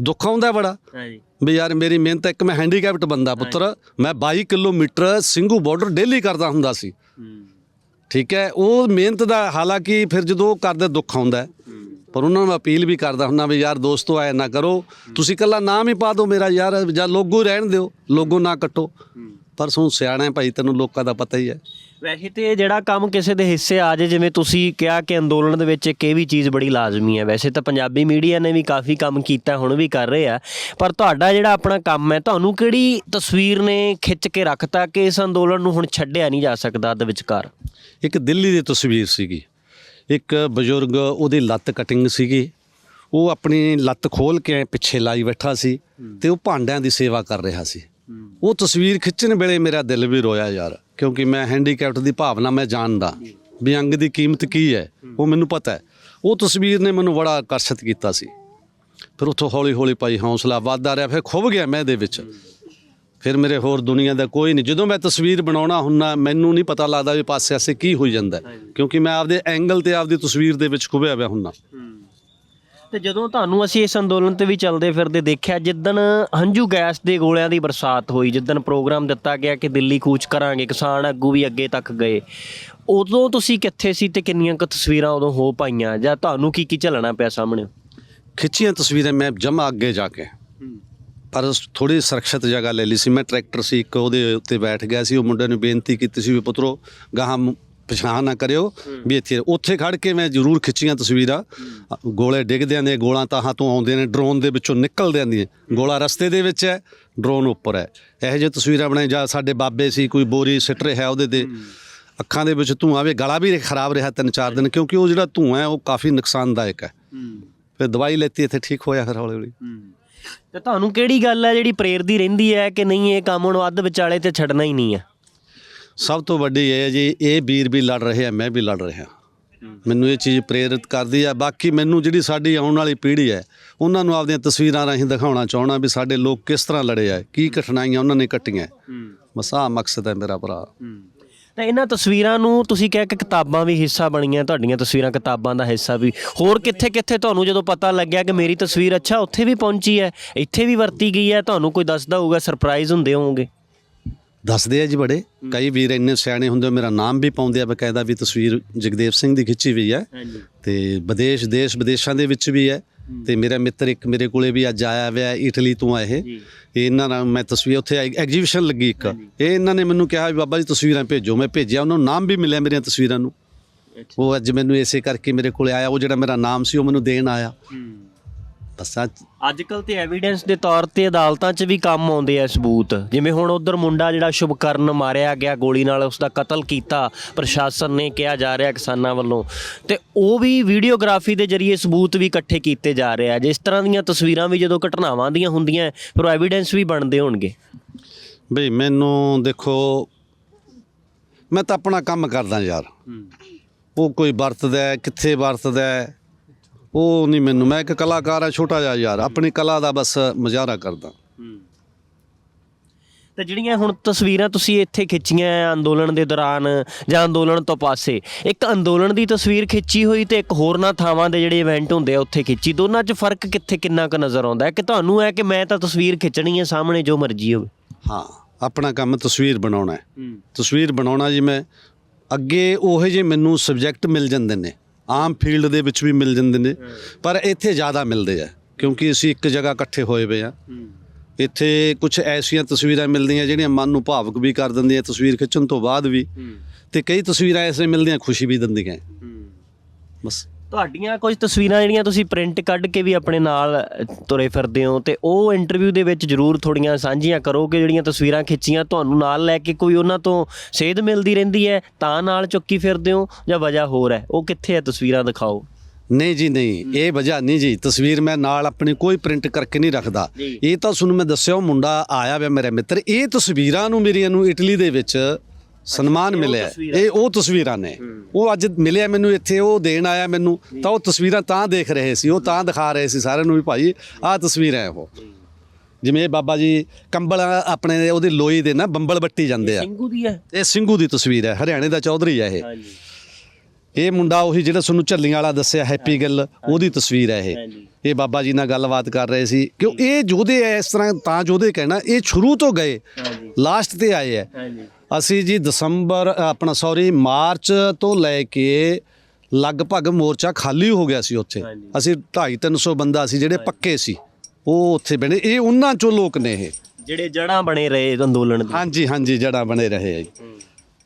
B: ਦੁੱਖ ਆਉਂਦਾ ਬੜਾ।
A: ਹਾਂਜੀ।
B: ਵੀ ਯਾਰ ਮੇਰੀ ਮਿਹਨਤ ਇੱਕ ਮੈਂ ਹੈਂਡੀਕੈਪਟ ਬੰਦਾ ਪੁੱਤਰ ਮੈਂ 22 ਕਿਲੋਮੀਟਰ ਸਿੰਘੂ ਬਾਰਡਰ ਡੇਲੀ ਕਰਦਾ ਹੁੰਦਾ ਸੀ। ਠੀਕ ਹੈ ਉਹ ਮਿਹਨਤ ਦਾ ਹਾਲਾਂਕਿ ਫਿਰ ਜਦੋਂ ਉਹ ਕਰਦੇ ਦੁੱਖ ਆਉਂਦਾ। ਪਰ ਉਹਨਾਂ ਨੂੰ ਅਪੀਲ ਵੀ ਕਰਦਾ ਹੁੰਦਾ ਵੀ ਯਾਰ ਦੋਸਤੋ ਐ ਨਾ ਕਰੋ। ਤੁਸੀਂ ਕੱਲਾ ਨਾਮ ਹੀ ਪਾ ਦਿਓ ਮੇਰਾ ਯਾਰ ਜਾਂ ਲੋਗੋ ਰਹਿਣ ਦਿਓ ਲੋਗੋ ਨਾ ਕੱਟੋ। ਪਰ ਸੋ ਸਿਆਣਾ ਭਾਈ ਤੈਨੂੰ ਲੋਕਾਂ ਦਾ ਪਤਾ ਹੀ ਹੈ।
A: ਵੈਸੇ ਤੇ ਜਿਹੜਾ ਕੰਮ ਕਿਸੇ ਦੇ ਹਿੱਸੇ ਆ ਜੇ ਜਿਵੇਂ ਤੁਸੀਂ ਕਿਹਾ ਕਿ ਅੰਦੋਲਨ ਦੇ ਵਿੱਚ ਇੱਕ ਇਹ ਵੀ ਚੀਜ਼ ਬੜੀ ਲਾਜ਼ਮੀ ਹੈ। ਵੈਸੇ ਤਾਂ ਪੰਜਾਬੀ ਮੀਡੀਆ ਨੇ ਵੀ ਕਾਫੀ ਕੰਮ ਕੀਤਾ, ਹੁਣ ਵੀ ਕਰ ਰਹੇ ਆ। ਪਰ ਤੁਹਾਡਾ ਜਿਹੜਾ ਆਪਣਾ ਕੰਮ ਹੈ, ਤੁਹਾਨੂੰ ਕਿਹੜੀ ਤਸਵੀਰ ਨੇ ਖਿੱਚ ਕੇ ਰੱਖਤਾ ਕਿ ਇਸ ਅੰਦੋਲਨ ਨੂੰ ਹੁਣ ਛੱਡਿਆ ਨਹੀਂ ਜਾ ਸਕਦਾ ਅੱਧ ਵਿਚਕਾਰ?
B: ਇੱਕ ਦਿੱਲੀ ਦੀ ਤਸਵੀਰ ਸੀਗੀ। ਇੱਕ ਬਜ਼ੁਰਗ ਉਹਦੀ ਲੱਤ ਕਟਿੰਗ ਸੀਗੀ। ਉਹ ਆਪਣੀ ਲੱਤ ਖੋਲ ਕੇ ਪਿੱਛੇ ਲਾਈ ਬੈਠਾ ਸੀ ਤੇ ਉਹ ਭਾਂਡਿਆਂ ਦੀ ਸੇਵਾ ਕਰ ਰਿਹਾ ਸੀ। ਉਹ ਤਸਵੀਰ ਖਿੱਚਣ ਵੇਲੇ ਮੇਰਾ ਦਿਲ ਵੀ ਰੋਇਆ ਯਾਰ, ਕਿਉਂਕਿ ਮੈਂ ਹੈਂਡੀਕੈਪਟ ਦੀ ਭਾਵਨਾ ਮੈਂ ਜਾਣਦਾ ਵੀ ਅੰਗ ਦੀ ਕੀਮਤ ਕੀ ਹੈ, ਉਹ ਮੈਨੂੰ ਪਤਾ ਹੈ। ਉਹ ਤਸਵੀਰ ਨੇ ਮੈਨੂੰ ਬੜਾ ਆਕਰਸ਼ਿਤ ਕੀਤਾ ਸੀ। ਫਿਰ ਉੱਥੋਂ ਹੌਲੀ ਹੌਲੀ ਭਾਈ ਹੌਸਲਾ ਵੱਧਦਾ ਰਿਹਾ, ਫਿਰ ਖੁੱਭ ਗਿਆ ਮੈਂ ਇਹਦੇ ਵਿੱਚ। ਫਿਰ ਮੇਰੇ ਹੋਰ ਦੁਨੀਆ ਦਾ ਕੋਈ ਨਹੀਂ। ਜਦੋਂ ਮੈਂ ਤਸਵੀਰ ਬਣਾਉਣਾ ਹੁੰਨਾ ਮੈਨੂੰ ਨਹੀਂ ਪਤਾ ਲੱਗਦਾ ਵੀ ਪਾਸੇ ਆਸੇ ਕੀ ਹੋਈ ਜਾਂਦਾ ਕਿਉਂਕਿ ਮੈਂ ਆਪਦੇ ਐਂਗਲ ਤੇ ਆਪਦੀ ਤਸਵੀਰ ਦੇ ਵਿੱਚ ਖੁੱਭਿਆ ਹੋਇਆ ਹੁੰਨਾ
A: ਤੇ ਜਦੋਂ ਤੁਹਾਨੂੰ ਅਸੀਂ ਇਸ ਅੰਦੋਲਨ ਤੇ ਵੀ ਚੱਲਦੇ ਫਿਰਦੇ ਦੇਖਿਆ ਜਿੱਦਣ ਹੰਝੂ ਗੈਸ ਦੇ ਗੋਲਿਆਂ ਦੀ ਬਰਸਾਤ ਹੋਈ ਜਿੱਦਣ ਪ੍ਰੋਗਰਾਮ ਦਿੱਤਾ ਗਿਆ ਕਿ ਦਿੱਲੀ ਕੂਚ ਕਰਾਂਗੇ ਕਿਸਾਨ ਆਗੂ ਵੀ ਅੱਗੇ ਤੱਕ ਗਏ ਉਦੋਂ ਤੁਸੀਂ ਕਿੱਥੇ ਸੀ ਤੇ ਕਿੰਨੀਆਂ ਕੁ ਤਸਵੀਰਾਂ ਉਦੋਂ ਹੋ ਪਾਈਆਂ? ਜਾਂ ਤੁਹਾਨੂੰ ਕੀ ਕੀ ਝੱਲਣਾ ਪਿਆ ਸਾਹਮਣੇ?
B: ਖਿੱਚੀਆਂ ਤਸਵੀਰਾਂ ਮੈਂ ਜਮਾ ਅੱਗੇ ਜਾ ਕੇ। ਪਰ ਥੋੜੀ ਸੁਰੱਖਿਅਤ ਜਗ੍ਹਾ ਲੈ ਲਈ ਸੀ। ਮੈਂ ਟਰੈਕਟਰ ਸੀ ਇੱਕ ਉਹਦੇ ਉੱਤੇ ਬੈਠ ਗਿਆ ਸੀ। ਉਹ ਮੁੰਡੇ ਨੂੰ ਬੇਨਤੀ ਕੀਤੀ ਸੀ ਵੀ ਪੁੱਤਰੋ ਗਾਹਾਂ ਪਛਾਣ ਨਾ ਕਰਿਓ ਵੀ ਇੱਥੇ ਉੱਥੇ ਖੜ ਕੇ ਮੈਂ ਜ਼ਰੂਰ ਖਿੱਚੀਆਂ ਤਸਵੀਰਾਂ। ਗੋਲੇ ਡਿੱਗਦਿਆਂ ਨੇ ਗੋਲਾਂ ਤਾਹਾਂ ਤੋਂ ਆਉਂਦੇ ਨੇ ਡਰੋਨ ਦੇ ਵਿੱਚੋਂ ਨਿਕਲਦਿਆਂ ਦੀਆਂ ਗੋਲਾ ਰਸਤੇ ਦੇ ਵਿੱਚ ਹੈ ਡਰੋਨ ਉੱਪਰ ਹੈ। ਇਹੋ ਜਿਹੇ ਤਸਵੀਰਾਂ ਬਣਾਈ ਜਾਂ ਸਾਡੇ ਬਾਬੇ ਸੀ ਕੋਈ ਬੋਰੀ ਸਿੱਟ ਰਿਹਾ ਉਹਦੇ ਤੇ। ਅੱਖਾਂ ਦੇ ਵਿੱਚ ਧੂਆਂ ਵੀ ਗਲਾ ਵੀ ਖਰਾਬ ਰਿਹਾ ਤਿੰਨ ਚਾਰ ਦਿਨ ਕਿਉਂਕਿ ਉਹ ਜਿਹੜਾ ਧੂਆਂ ਹੈ ਉਹ ਕਾਫੀ ਨੁਕਸਾਨਦਾਇਕ ਹੈ। ਫਿਰ ਦਵਾਈ ਲੈਤੀ ਇੱਥੇ ਠੀਕ ਹੋਇਆ ਫਿਰ ਹੌਲੀ ਹੌਲੀ
A: ਤੇ ਤੁਹਾਨੂੰ ਕਿਹੜੀ ਗੱਲ ਹੈ ਜਿਹੜੀ ਪ੍ਰੇਰਦੀ ਰਹਿੰਦੀ ਹੈ ਕਿ ਨਹੀਂ ਇਹ ਕੰਮ ਨੂੰ ਅੱਧ ਵਿਚਾਲੇ ਤੇ ਛੱਡਣਾ ਹੀ ਨਹੀਂ ਹੈ?
B: ਸਭ ਤੋਂ ਵੱਡੀ ਇਹ ਹੈ ਜੀ, ਇਹ ਵੀਰ ਵੀ ਲੜ ਰਹੇ ਆ, ਮੈਂ ਵੀ ਲੜ ਰਿਹਾ। ਮੈਨੂੰ ਇਹ ਚੀਜ਼ ਪ੍ਰੇਰਿਤ ਕਰਦੀ ਆ। ਬਾਕੀ ਮੈਨੂੰ ਜਿਹੜੀ ਸਾਡੀ ਆਉਣ ਵਾਲੀ ਪੀੜ੍ਹੀ ਹੈ, ਉਹਨਾਂ ਨੂੰ ਆਪਦੀਆਂ ਤਸਵੀਰਾਂ ਰਾਹੀਂ ਦਿਖਾਉਣਾ ਚਾਹਣਾ ਵੀ ਸਾਡੇ ਲੋਕ ਕਿਸ ਤਰ੍ਹਾਂ ਲੜੇ ਆ, ਕੀ ਕਠਿਨਾਈਆਂ ਉਹਨਾਂ ਨੇ ਕੱਟੀਆਂ। ਬਸ ਆਹ ਮਕਸਦ ਹੈ ਮੇਰਾ ਭਰਾ।
A: ਤਾਂ ਇਹਨਾਂ ਤਸਵੀਰਾਂ ਨੂੰ ਤੁਸੀਂ ਕਹਿ ਕੇ ਕਿਤਾਬਾਂ ਵੀ ਹਿੱਸਾ ਬਣੀਆਂ, ਤੁਹਾਡੀਆਂ ਤਸਵੀਰਾਂ ਕਿਤਾਬਾਂ ਦਾ ਹਿੱਸਾ ਵੀ। ਹੋਰ ਕਿੱਥੇ ਕਿੱਥੇ ਤੁਹਾਨੂੰ ਜਦੋਂ ਪਤਾ ਲੱਗਿਆ ਕਿ ਮੇਰੀ ਤਸਵੀਰ ਅੱਛਾ, ਉੱਥੇ ਵੀ ਪਹੁੰਚੀ ਹੈ, ਇੱਥੇ ਵੀ ਵਰਤੀ ਗਈ ਹੈ, ਤੁਹਾਨੂੰ ਕੋਈ ਦੱਸਦਾ ਹੋਊਗਾ ਸਰਪ੍ਰਾਈਜ਼ ਹੁੰਦੇ ਹੋਵੋਗੇ?
B: ਦੱਸਦੇ ਆ ਜੀ ਬੜੇ। ਕਈ ਵੀਰ ਇੰਨੇ ਸਿਆਣੇ ਹੁੰਦੇ ਆ, ਮੇਰਾ ਨਾਮ ਵੀ ਪਾਉਂਦੇ ਆ ਬਕਾਇਦਾ ਵੀ ਤਸਵੀਰ ਜਗਦੇਵ ਸਿੰਘ ਦੀ ਖਿੱਚੀ ਹੋਈ ਹੈ
A: ਹਾਂਜੀ।
B: ਤੇ ਵਿਦੇਸ਼ ਦੇਸ਼ ਵਿਦੇਸ਼ਾਂ ਦੇ ਵਿੱਚ ਵੀ ਹੈ। ਤੇ ਮੇਰਾ ਮਿੱਤਰ ਇੱਕ ਮੇਰੇ ਕੋਲੇ ਵੀ ਅੱਜ ਆਇਆ ਹੋਇਆ ਹੈ, ਇਟਲੀ ਤੋਂ ਆ ਇਹ।
A: ਜੀ।
B: ਇਹ ਇਹਨਾਂ ਨਾਲ ਮੈਂ ਤਸਵੀਰ ਉੱਥੇ ਐਗਜੀਬਿਸ਼ਨ ਲੱਗੀ ਇੱਕ। ਇਹ ਇਹਨਾਂ ਨੇ ਮੈਨੂੰ ਕਿਹਾ ਵੀ ਬਾਬਾ ਜੀ ਤਸਵੀਰਾਂ ਭੇਜੋ। ਮੈਂ ਭੇਜਿਆ ਉਹਨਾਂ ਨੂੰ ਨਾਮ ਵੀ ਮਿਲਿਆ ਮੇਰੀਆਂ ਤਸਵੀਰਾਂ ਨੂੰ। ਉਹ ਅੱਜ ਮੈਨੂੰ ਇਸੇ ਕਰਕੇ ਮੇਰੇ ਕੋਲੇ ਆਇਆ। ਉਹ ਜਿਹੜਾ ਮੇਰਾ ਨਾਮ ਸੀ ਉਹ ਮੈਨੂੰ ਦੇਣ ਆਇਆ। ਬਸ ਆ
A: ਅੱਜ ਕੱਲ ਤੇ ਐਵੀਡੈਂਸ ਦੇ ਤੌਰ ਤੇ ਅਦਾਲਤਾਂ 'ਚ ਵੀ ਕੰਮ ਆਉਂਦੇ ਆ ਸਬੂਤ। ਜਿਵੇਂ ਹੁਣ ਉਧਰ ਮੁੰਡਾ ਜਿਹੜਾ ਸ਼ੁਭਕਰਨ ਮਾਰਿਆ ਗਿਆ ਗੋਲੀ ਨਾਲ ਉਸ ਦਾ ਕਤਲ ਕੀਤਾ ਪ੍ਰਸ਼ਾਸਨ ਨੇ ਕਿਹਾ ਜਾ ਰਿਹਾ ਕਿਸਾਨਾਂ ਵੱਲੋਂ। ਤੇ ਉਹ ਵੀ ਵੀਡੀਓਗ੍ਰਾਫੀ ਦੇ ਜ਼ਰੀਏ ਸਬੂਤ ਵੀ ਇਕੱਠੇ ਕੀਤੇ ਜਾ ਰਹੇ ਆ। ਜਿਸ ਤਰ੍ਹਾਂ ਦੀਆਂ ਤਸਵੀਰਾਂ ਵੀ ਜਦੋਂ ਘਟਨਾਵਾਂ ਦੀਆਂ ਹੁੰਦੀਆਂ ਫਿਰ ਐਵੀਡੈਂਸ ਵੀ ਬਣਦੇ ਹੋਣਗੇ।
B: ਬਈ ਮੈਨੂੰ ਦੇਖੋ ਮੈਂ ਤਾਂ ਆਪਣਾ ਕੰਮ ਕਰਦਾ ਯਾਰ। ਉਹ ਕੋਈ ਵਰਤਦਾ ਹੈ, ਕਿੱਥੇ ਵਰਤਦਾ ਹੈ, ਉਹ ਨਹੀਂ ਮੈਨੂੰ ਮੈਂ ਇੱਕ ਕਲਾਕਾਰ ਆ ਛੋਟਾ ਜਿਹਾ ਯਾਰ ਆਪਣੀ ਕਲਾ ਦਾ ਬਸ ਮੁਜ਼ਾਹਰਾ ਕਰਦਾ।
A: ਤੇ ਜਿਹੜੀਆਂ ਹੁਣ ਤਸਵੀਰਾਂ ਤੁਸੀਂ ਇੱਥੇ ਖਿੱਚੀਆਂ ਅੰਦੋਲਨ ਦੇ ਦੌਰਾਨ ਜਾਂ ਅੰਦੋਲਨ ਤੋਂ ਪਾਸੇ ਇੱਕ ਅੰਦੋਲਨ ਦੀ ਤਸਵੀਰ ਖਿੱਚੀ ਹੋਈ ਤੇ ਇੱਕ ਹੋਰਨਾਂ ਥਾਵਾਂ ਦੇ ਜਿਹੜੇ ਇਵੈਂਟ ਹੁੰਦੇ ਆ ਉੱਥੇ ਖਿੱਚੀ ਦੋਨਾਂ 'ਚ ਫ਼ਰਕ ਕਿੱਥੇ ਕਿੰਨਾ ਕੁ ਨਜ਼ਰ ਆਉਂਦਾ ਹੈ? ਕਿ ਤੁਹਾਨੂੰ ਹੈ ਕਿ ਮੈਂ ਤਾਂ ਤਸਵੀਰ ਖਿੱਚਣੀ ਹੈ ਸਾਹਮਣੇ ਜੋ ਮਰਜ਼ੀ ਹੋਵੇ।
B: ਹਾਂ ਆਪਣਾ ਕੰਮ ਤਸਵੀਰ ਬਣਾਉਣਾ ਹੈ। ਤਸਵੀਰ ਬਣਾਉਣਾ ਜੀ ਮੈਂ ਅੱਗੇ ਉਹੋ ਜਿਹੇ ਮੈਨੂੰ ਸਬਜੈਕਟ ਮਿਲ ਜਾਂਦੇ ਨੇ। ਆਮ ਫੀਲਡ ਦੇ ਵਿੱਚ ਵੀ ਮਿਲ ਜਾਂਦੇ ਨੇ ਪਰ ਇੱਥੇ ਜ਼ਿਆਦਾ ਮਿਲਦੇ ਆ ਕਿਉਂਕਿ ਅਸੀਂ ਇੱਕ ਜਗ੍ਹਾ ਇਕੱਠੇ ਹੋਏ ਪਏ ਆ। ਇੱਥੇ ਕੁਝ ਐਸੀਆਂ ਤਸਵੀਰਾਂ ਮਿਲਦੀਆਂ ਜਿਹੜੀਆਂ ਮਨ ਨੂੰ ਭਾਵੁਕ ਵੀ ਕਰ ਦਿੰਦੀਆਂ ਤਸਵੀਰ ਖਿੱਚਣ ਤੋਂ ਬਾਅਦ ਵੀ ਤੇ ਕਈ ਤਸਵੀਰਾਂ ਐਸੇ ਮਿਲਦੀਆਂ ਖੁਸ਼ੀ ਵੀ ਦਿੰਦੀਆਂ। ਬਸ।
A: ਤੁਹਾਡੀਆਂ ਕੁਝ ਤਸਵੀਰਾਂ ਜਿਹੜੀਆਂ ਤੁਸੀਂ ਪ੍ਰਿੰਟ ਕੱਢ ਕੇ ਵੀ ਆਪਣੇ ਨਾਲ ਤੁਰੇ ਫਿਰਦੇ ਹੋ ਤੇ ਉਹ ਇੰਟਰਵਿਊ ਦੇ ਵਿੱਚ ਜਰੂਰ ਥੋੜੀਆਂ ਸਾਂਝੀਆਂ ਕਰੋ ਕਿ ਜਿਹੜੀਆਂ ਤਸਵੀਰਾਂ ਖਿੱਚੀਆਂ ਤੁਹਾਨੂੰ ਨਾਲ ਲੈ ਕੇ ਕੋਈ ਉਹਨਾਂ ਤੋਂ ਸੇਧ ਮਿਲਦੀ ਰਹਿੰਦੀ ਹੈ ਤਾਂ ਨਾਲ ਚੁੱਕੀ ਫਿਰਦੇ ਹੋ ਜਾਂ ਵਜ੍ਹਾ ਹੋਰ ਹੈ? ਉਹ ਕਿੱਥੇ ਹੈ ਤਸਵੀਰਾਂ ਦਿਖਾਓ?
B: ਨਹੀਂ ਜੀ ਨਹੀਂ। ਇਹ ਵਜ੍ਹਾ ਨਹੀਂ ਜੀ। ਤਸਵੀਰ ਮੈਂ ਨਾਲ ਆਪਣੀ ਕੋਈ ਪ੍ਰਿੰਟ ਕਰਕੇ ਨਹੀਂ ਰੱਖਦਾ। ਇਹ ਤਾਂ ਤੁਹਾਨੂੰ ਮੈਂ ਦੱਸਿਆ ਉਹ ਮੁੰਡਾ ਆਇਆ ਵਾ ਮੇਰਾ ਮਿੱਤਰ। ਇਹ ਤਸਵੀਰਾਂ ਨੂੰ ਮੇਰੀਆਂ ਨੂੰ ਇਟਲੀ ਦੇ ਵਿੱਚ ਸਨਮਾਨ ਮਿਲਿਆ। ਇਹ ਉਹ ਤਸਵੀਰਾਂ ਨੇ। ਉਹ ਅੱਜ ਮਿਲਿਆ ਮੈਨੂੰ ਇੱਥੇ ਉਹ ਦੇਣ ਆਇਆ ਮੈਨੂੰ। ਤਾਂ ਉਹ ਤਸਵੀਰਾਂ ਤਾਂ ਦੇਖ ਰਹੇ ਸੀ ਉਹ ਤਾਂ ਦਿਖਾ ਰਹੇ ਸੀ ਸਾਰਿਆਂ ਨੂੰ ਵੀ ਭਾਈ ਆਹ ਤਸਵੀਰਾਂ ਹੈ ਉਹ। ਜਿਵੇਂ ਇਹ ਬਾਬਾ ਜੀ ਕੰਬਲ ਆਪਣੇ ਉਹਦੀ ਲੋਈ ਦੇ ਨਾ ਬੰਬਲ ਬੱਟੀ ਜਾਂਦੇ ਆ।
A: ਸਿੰਘੂ ਦੀ ਹੈ?
B: ਇਹ ਸਿੰਘੂ ਦੀ ਤਸਵੀਰ ਹੈ ਹਰਿਆਣੇ ਦਾ ਚੌਧਰੀ ਹੈ ਇਹ। ਇਹ ਮੁੰਡਾ ਉਹੀ ਜਿਹੜਾ ਤੁਹਾਨੂੰ ਝੱਲੀਆਂ ਵਾਲਾ ਦੱਸਿਆ ਹੈਪੀ ਗਿੱਲ ਉਹਦੀ ਤਸਵੀਰ ਹੈ ਇਹ। ਇਹ ਬਾਬਾ ਜੀ ਨਾਲ ਗੱਲਬਾਤ ਕਰ ਰਹੇ ਸੀ। ਕਿਉਂ ਇਹ ਜੋਧੇ ਐ ਇਸ ਤਰ੍ਹਾਂ ਤਾਂ ਜੋਧੇ ਕਹਿਣਾ ਇਹ ਸ਼ੁਰੂ ਤੋਂ ਗਏ ਲਾਸਟ ਤੇ ਆਏ ਐ
A: ਹਾਂਜੀ।
B: ਅਸੀਂ ਜੀ ਦਸੰਬਰ ਆਪਣਾ ਸੌਰੀ ਮਾਰਚ ਤੋਂ ਲੈ ਕੇ ਲਗਭਗ ਮੋਰਚਾ ਖਾਲੀ ਹੋ ਗਿਆ ਸੀ ਉੱਥੇ। ਅਸੀਂ 2.5 300 ਬੰਦਾ ਸੀ ਜਿਹੜੇ ਪੱਕੇ ਸੀ। ਉਹ ਉੱਥੇ ਬਣੇ। ਇਹ ਉਹਨਾਂ ਚੋਂ ਲੋਕ ਨੇ ਇਹ।
A: ਜਿਹੜੇ ਜੜਾਂ ਬਣੇ ਰਹੇ ਅੰਦੋਲਨ ਦੀ।
B: ਹਾਂਜੀ ਹਾਂਜੀ ਜੜਾ ਬਣੇ ਰਹੇ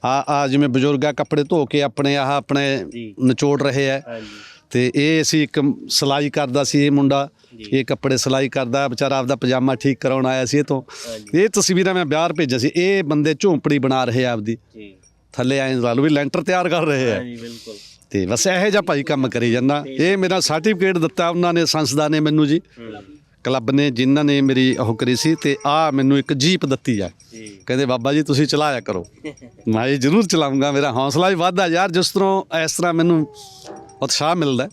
B: ਆ ਆ ਆ ਜਿਵੇਂ ਬਜ਼ੁਰਗਾ ਕੱਪੜੇ ਧੋ ਕੇ ਆਪਣੇ ਆਹ ਆਪਣੇ। ਨਿਚੋੜ ਰਹੇ ਆ।
A: ਹਾਂਜੀ।
B: ਤੇ ਇਹ ਅਸੀਂ ਇੱਕ ਸਿਲਾਈ ਕਰਦਾ ਸੀ ਇਹ ਮੁੰਡਾ। ਇਹ ਕੱਪੜੇ ਸਿਲਾਈ ਕਰਦਾ ਵਿਚਾਰਾ ਆਪਦਾ ਪਜਾਮਾ ਠੀਕ ਕਰਾਉਣ ਆਇਆ ਸੀ ਇਹ ਤੋਂ। ਇਹ ਤਸਵੀਰਾਂ ਮੈਂ ਬਿਹਾਰ ਭੇਜਿਆ ਸੀ। ਇਹ ਬੰਦੇ ਝੌਂਪੜੀ ਬਣਾ ਰਹੇ ਆ ਆਪਦੀ।
A: ਜੀ।
B: ਥੱਲੇ ਐਂ ਲਾ ਲਓ ਵੀ ਲੈਂਟਰ ਤਿਆਰ ਕਰ ਰਹੇ ਆ।
A: ਬਿਲਕੁਲ।
B: ਤੇ ਬਸ ਇਹੋ ਜਿਹਾ ਭਾਈ ਕੰਮ ਕਰੀ ਜਾਂਦਾ। ਇਹ ਮੇਰਾ ਸਰਟੀਫਿਕੇਟ ਦਿੱਤਾ ਉਹਨਾਂ ਨੇ ਸੰਸਦਾ ਨੇ ਮੈਨੂੰ ਜੀ। ਕਲੱਬ ਨੇ ਜਿਨ੍ਹਾਂ ਨੇ ਮੇਰੀ ਉਹ ਕਰੀ ਸੀ ਤੇ ਆ ਮੈਨੂੰ ਇੱਕ ਜੀਪ ਦਿੱਤੀ ਆ।
A: ਜੀ।
B: ਕਹਿੰਦੇ ਬਾਬਾ ਜੀ ਤੁਸੀਂ ਚਲਾਇਆ ਕਰੋ। ਮੈਂ ਇਹ ਜ਼ਰੂਰ ਚਲਾਉਂਗਾ ਮੇਰਾ ਹੌਸਲਾ ਵੀ ਵੱਧਦਾ ਯਾਰ। ਜਿਸ ਤਰ੍ਹਾਂ ਇਸ ਤਰ੍ਹਾਂ ਮੈਨੂੰ ਉਤਸ਼ਾਹ ਮਿਲਦਾ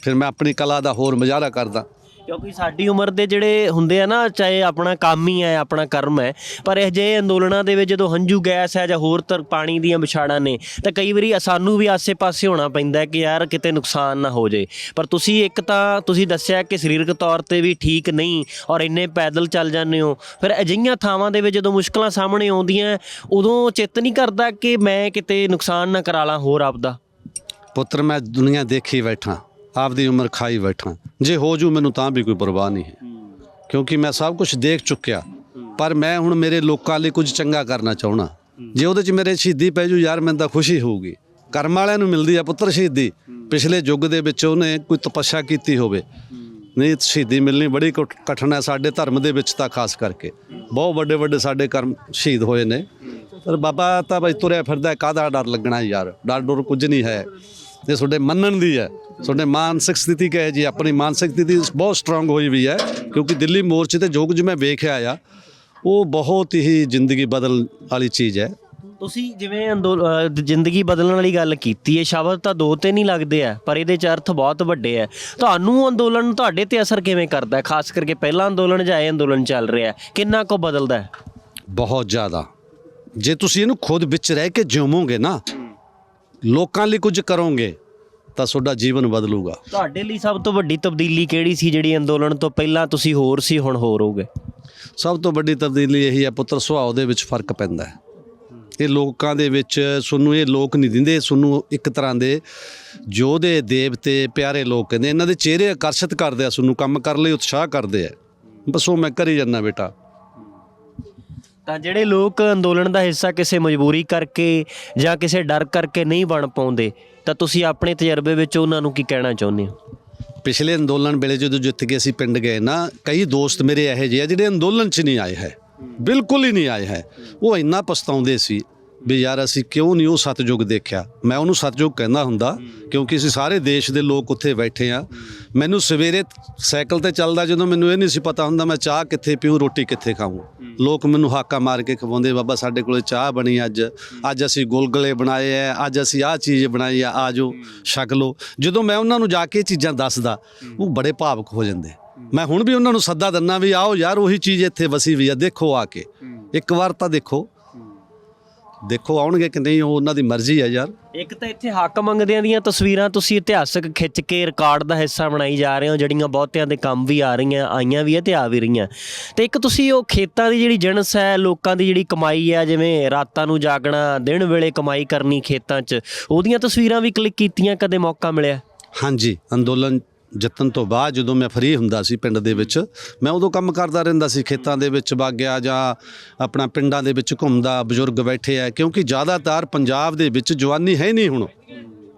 B: ਫਿਰ ਮੈਂ ਆਪਣੀ ਕਲਾ ਦਾ ਹੋਰ ਮੁਜ਼ਾਹਰਾ ਕਰਦਾ।
A: ਕਿਉਂਕਿ ਸਾਡੀ ਉਮਰ ਦੇ ਜਿਹੜੇ ਹੁੰਦੇ ਆ ਨਾ, ਚਾਹੇ ਆਪਣਾ ਕੰਮ ਹੀ ਹੈ, ਆਪਣਾ ਕਰਮ ਹੈ, ਪਰ ਇਹ ਜੇ ਅੰਦੋਲਨਾਂ ਦੇ ਵਿੱਚ ਜਦੋਂ ਹੰਝੂ, ਗੈਸ ਹੈ ਜਾਂ ਹੋਰ ਤਰ, ਪਾਣੀ ਦੀਆਂ ਵਿਛਾੜਾਂ ਨੇ, ਤਾਂ ਕਈ ਵਾਰੀ ਸਾਨੂੰ ਵੀ ਆਸੇ-ਪਾਸੇ ਹੋਣਾ ਪੈਂਦਾ ਕਿ ਯਾਰ ਕਿਤੇ ਨੁਕਸਾਨ ਨਾ ਹੋ ਜੇ ਪਰ ਤੁਸੀਂ ਇੱਕ ਤਾਂ ਤੁਸੀਂ ਦੱਸਿਆ ਕਿ ਸਰੀਰਕ ਤੌਰ ਤੇ ਵੀ ਠੀਕ ਨਹੀਂ ਔਰ ਇੰਨੇ ਪੈਦਲ ਚੱਲ ਜਾਂਦੇ ਹੋ। ਫਿਰ ਅਜਿਹੀਆਂ ਥਾਵਾਂ ਦੇ ਵਿੱਚ ਜਦੋਂ ਮੁਸ਼ਕਲਾਂ ਸਾਹਮਣੇ ਆਉਂਦੀਆਂ, ਉਦੋਂ ਚਿੱਤ ਨਹੀਂ ਕਰਦਾ ਕਿ ਮੈਂ ਕਿਤੇ ਨੁਕਸਾਨ ਨਾ ਕਰਾ ਲਾਂ ਹੋਰ ਆਪਦਾ?
B: ਪੁੱਤਰ, ਮੈਂ ਦੁਨੀਆ ਦੇਖੀ ਬੈਠਾ, ਆਪਦੀ ਉਮਰ ਖਾਈ ਬੈਠਾ। ਜੇ ਹੋ ਜੂ ਮੈਨੂੰ ਤਾਂ ਵੀ ਕੋਈ ਪਰਵਾਹ ਨਹੀਂ ਹੈ। ਕਿਉਂਕਿ ਮੈਂ ਸਭ ਕੁਝ ਦੇਖ ਚੁੱਕਿਆ। ਪਰ ਮੈਂ ਹੁਣ ਮੇਰੇ ਲੋਕਾਂ ਲਈ ਕੁਝ ਚੰਗਾ ਕਰਨਾ ਚਾਹਣਾ ਜੇ ਉਹਦੇ 'ਚ ਮੇਰੇ ਸ਼ਹੀਦੀ ਪੈ ਜੂ, ਯਾਰ ਮੈਨੂੰ ਤਾਂ ਖੁਸ਼ੀ ਹੋਊਗੀ। ਕਰਮ ਵਾਲਿਆਂ ਨੂੰ ਮਿਲਦੀ ਆ ਪੁੱਤਰ ਸ਼ਹੀਦੀ। ਪਿਛਲੇ ਯੁੱਗ ਦੇ ਵਿੱਚ ਉਹਨੇ ਕੋਈ ਤਪੱਸਿਆ ਕੀਤੀ ਹੋਵੇ। ਨਹੀਂ, ਸ਼ਹੀਦੀ ਮਿਲਣੀ ਬੜੀ ਕਠ- ਕਠਿਨ ਹੈ ਸਾਡੇ ਧਰਮ ਦੇ ਵਿੱਚ ਤਾਂ ਖਾਸ ਕਰਕੇ। ਬਹੁਤ ਵੱਡੇ ਵੱਡੇ ਸਾਡੇ ਕਰਮ ਸ਼ਹੀਦ ਹੋਏ ਨੇ। ਪਰ ਬਾਬਾ ਤਾਂ ਬਈ ਤੁਰਿਆ ਫਿਰਦਾ ਕਾਹਦਾ ਡਰ ਲੱਗਣਾ ਯਾਰ? ਡਰ ਡਰ ਕੁਝ ਨਹੀਂ ਹੈ। ਇਹ ਤੁਹਾਡੇ ਮੰਨਣ ਦੀ ਹੈ। ਤੁਹਾਡੇ ਮਾਨਸਿਕ ਸਥਿਤੀ ਕਹੇ ਜੀ? ਆਪਣੀ ਮਾਨਸਿਕ ਸਥਿਤੀ ਬਹੁਤ ਸਟਰੋਂਗ ਹੋਈ ਵੀ ਹੈ ਕਿਉਂਕਿ ਦਿੱਲੀ ਮੋਰਚੇ ਤੇ ਜੋ ਕੁਝ ਮੈਂ ਵੇਖਿਆ ਆ ਉਹ ਬਹੁਤ ਹੀ ਜ਼ਿੰਦਗੀ ਬਦਲ ਵਾਲੀ ਚੀਜ਼ ਹੈ।
A: ਤੁਸੀਂ ਜਿਵੇਂ ਅੰਦੋਲ- ਅਹ ਜ਼ਿੰਦਗੀ ਬਦਲਣ ਵਾਲੀ ਗੱਲ ਕੀਤੀ ਹੈ ਸ਼ਬਦ ਤਾਂ ਦੋ ਤੇ ਨਹੀਂ ਲੱਗਦੇ ਆ ਪਰ ਇਹਦੇ ਚ ਅਰਥ ਬਹੁਤ ਵੱਡੇ ਆ। ਤੁਹਾਨੂੰ ਅੰਦੋਲਨ ਤੁਹਾਡੇ ਤੇ ਅਸਰ ਕਿਵੇਂ ਕਰਦਾ ਖਾਸ ਕਰਕੇ ਪਹਿਲਾ ਅੰਦੋਲਨ ਜਾਂ ਇਹ ਅੰਦੋਲਨ ਚੱਲ ਰਿਹਾ ਕਿੰਨਾ ਕੁ ਬਦਲਦਾ
B: ਬਹੁਤ ਜ਼ਿਆਦਾ। ਜੇ ਤੁਸੀਂ ਇਹਨੂੰ ਖੁਦ ਵਿੱਚ ਰਹਿ ਕੇ ਜਿਉਵੋਗੇ ਨਾ ਲੋਕਾਂ ਲਈ ਕੁਝ ਕਰੋਗੇ ਤਾਂ ਤੁਹਾਡਾ ਜੀਵਨ ਬਦਲੂਗਾ।
A: ਤੁਹਾਡੇ ਲਈ ਸਭ ਤੋਂ ਵੱਡੀ ਤਬਦੀਲੀ ਕਿਹੜੀ ਸੀ ਜਿਹੜੀ ਅੰਦੋਲਨ ਤੋਂ ਪਹਿਲਾਂ ਤੁਸੀਂ ਹੋਰ ਸੀ ਹੁਣ ਹੋਰ ਹੋਗੇ?
B: ਸਭ ਤੋਂ ਵੱਡੀ ਤਬਦੀਲੀ ਇਹੀ ਹੈ ਪੁੱਤਰ ਸੁਭਾਅ ਦੇ ਵਿੱਚ ਫ਼ਰਕ ਪੈਂਦਾ ਹੈ। ਇਹ ਲੋਕਾਂ ਦੇ ਵਿੱਚ ਤੁਹਾਨੂੰ ਇਹ ਲੋਕ ਨਹੀਂ ਦਿੰਦੇ ਤੁਹਾਨੂੰ ਇੱਕ ਤਰ੍ਹਾਂ ਦੇ ਯੋਧੇ ਦੇਵਤੇ ਪਿਆਰੇ ਲੋਕ ਕਹਿੰਦੇ ਇਹਨਾਂ ਦੇ ਚਿਹਰੇ ਆਕਰਸ਼ਿਤ ਕਰਦੇ ਆ ਤੁਹਾਨੂੰ ਕੰਮ ਕਰਨ ਲਈ ਉਤਸ਼ਾਹ ਕਰਦੇ ਆ। ਬਸ ਉਹ ਮੈਂ ਕਰੀ ਜਾਂਦਾ ਬੇਟਾ।
A: ਤਾਂ ਜਿਹੜੇ ਲੋਕ ਅੰਦੋਲਨ ਦਾ ਹਿੱਸਾ ਕਿਸੇ ਮਜਬੂਰੀ ਕਰਕੇ ਜਾਂ ਕਿਸੇ ਡਰ ਕਰਕੇ ਨਹੀਂ ਬਣ ਪਾਉਂਦੇ, ਤਾਂ ਤੁਸੀਂ ਆਪਣੇ ਤਜਰਬੇ ਵਿੱਚ ਉਹਨਾਂ ਨੂੰ ਕੀ ਕਹਿਣਾ ਚਾਹੁੰਦੇ ਹੋ?
B: ਪਿਛਲੇ ਅੰਦੋਲਨ ਵੇਲੇ ਜਦੋਂ ਜਿੱਤ ਕੇ ਅਸੀਂ ਪਿੰਡ ਗਏ ਨਾ, ਕਈ ਦੋਸਤ ਮੇਰੇ ਇਹੋ ਜਿਹੇ ਆ ਜਿਹੜੇ ਅੰਦੋਲਨ 'ਚ ਨਹੀਂ ਆਏ ਹੈ, ਬਿਲਕੁਲ ਹੀ ਨਹੀਂ ਆਏ ਹੈ। ਉਹ ਇੰਨਾ ਪਛਤਾਉਂਦੇ ਸੀ ਵੀ ਯਾਰ ਅਸੀਂ ਕਿਉਂ ਨਹੀਂ ਉਹ ਸਤਜੁਗ ਦੇਖਿਆ? ਮੈਂ ਉਹਨੂੰ ਸਤਜੁਗ ਕਹਿੰਦਾ ਹੁੰਦਾ ਕਿਉਂਕਿ ਅਸੀਂ ਸਾਰੇ ਦੇਸ਼ ਦੇ ਲੋਕ ਉੱਥੇ ਬੈਠੇ ਆ ਮੈਨੂੰ ਸਵੇਰੇ ਸਾਈਕਲ ਤੇ ਚੱਲਦਾ ਜਦੋਂ ਮੈਨੂੰ ਇਹ ਨਹੀਂ ਸੀ ਪਤਾ ਹੁੰਦਾ ਮੈਂ ਚਾਹ ਕਿੱਥੇ ਪੀਉ ਰੋਟੀ ਕਿੱਥੇ ਖਾਊਂ ਲੋਕ ਮੈਨੂੰ ਹਾਕਾ ਮਾਰ ਕੇ ਖਵਾਉਂਦੇ ਬਾਬਾ ਸਾਡੇ ਕੋਲੇ ਚਾਹ ਬਣੀ ਅੱਜ। ਅੱਜ ਅਸੀਂ ਗੁਲਗੁਲੇ ਬਣਾਏ ਆ ਅੱਜ ਅਸੀਂ ਆਹ ਚੀਜ਼ ਬਣਾਈ ਆ ਆਜੋ ਛਕ ਲਓ। ਜਦੋਂ ਮੈਂ ਉਹਨਾਂ ਨੂੰ ਜਾ ਕੇ ਚੀਜ਼ਾਂ ਦੱਸਦਾ ਉਹ ਬੜੇ ਭਾਵੁਕ ਹੋ ਜਾਂਦੇ। ਮੈਂ ਹੁਣ ਵੀ ਉਹਨਾਂ ਨੂੰ ਸੱਦਾ ਦਿੰਨਾ ਵੀ ਆਓ ਯਾਰ ਉਹੀ ਚੀਜ਼ ਇੱਥੇ ਵਸੀ ਵੀ ਆ ਦੇਖੋ ਆ ਕੇ। ਇੱਕ ਵਾਰ ਤਾਂ ਦੇਖੋ ਦੇਖੋ ਆਉਣਗੇ ਕਿ ਨਹੀਂ ਉਹ ਉਹਨਾਂ ਦੀ ਮਰਜ਼ੀ ਹੈ ਯਾਰ।
A: ਇੱਕ ਤਾਂ ਇੱਥੇ ਹੱਕ ਮੰਗਦਿਆਂ ਦੀਆਂ ਤਸਵੀਰਾਂ ਤੁਸੀਂ ਇਤਿਹਾਸਕ ਖਿੱਚ ਕੇ ਰਿਕਾਰਡ ਦਾ ਹਿੱਸਾ ਬਣਾਈ ਜਾ ਰਹੇ ਹੋ ਜਿਹੜੀਆਂ ਬਹੁਤਿਆਂ ਦੇ ਕੰਮ ਵੀ ਆ ਰਹੀਆਂ ਆਈਆਂ ਵੀ ਹੈ ਤੇ ਆ ਵੀ ਰਹੀਆਂ। ਤੇ ਇੱਕ ਤੁਸੀਂ ਉਹ ਖੇਤਾਂ ਦੀ ਜਿਹੜੀ ਜਿਣਸ ਹੈ ਲੋਕਾਂ ਦੀ ਜਿਹੜੀ ਕਮਾਈ ਹੈ ਜਿਵੇਂ ਰਾਤਾਂ ਨੂੰ ਜਾਗਣਾ ਦਿਨ ਵੇਲੇ ਕਮਾਈ ਕਰਨੀ ਖੇਤਾਂ 'ਚ ਉਹਦੀਆਂ ਤਸਵੀਰਾਂ ਵੀ ਕਲਿੱਕ ਕੀਤੀਆਂ ਕਦੇ ਮੌਕਾ ਮਿਲਿਆ?
B: ਹਾਂਜੀ ਅੰਦੋਲਨ ਜਿੱਤਣ ਤੋਂ ਬਾਅਦ ਜਦੋਂ ਮੈਂ ਫਰੀ ਹੁੰਦਾ ਸੀ ਪਿੰਡ ਦੇ ਵਿੱਚ, ਮੈਂ ਉਦੋਂ ਕੰਮ ਕਰਦਾ ਰਹਿੰਦਾ ਸੀ, ਖੇਤਾਂ ਦੇ ਵਿੱਚ ਬਾਗਿਆ ਜਾਂ ਆਪਣਾ ਪਿੰਡਾਂ ਦੇ ਵਿੱਚ ਘੁੰਮਦਾ, ਬਜ਼ੁਰਗ ਬੈਠੇ ਆ, ਕਿਉਂਕਿ ਜ਼ਿਆਦਾਤਰ ਪੰਜਾਬ ਦੇ ਵਿੱਚ ਜਵਾਨੀ ਹੈ ਨਹੀਂ ਹੁਣ।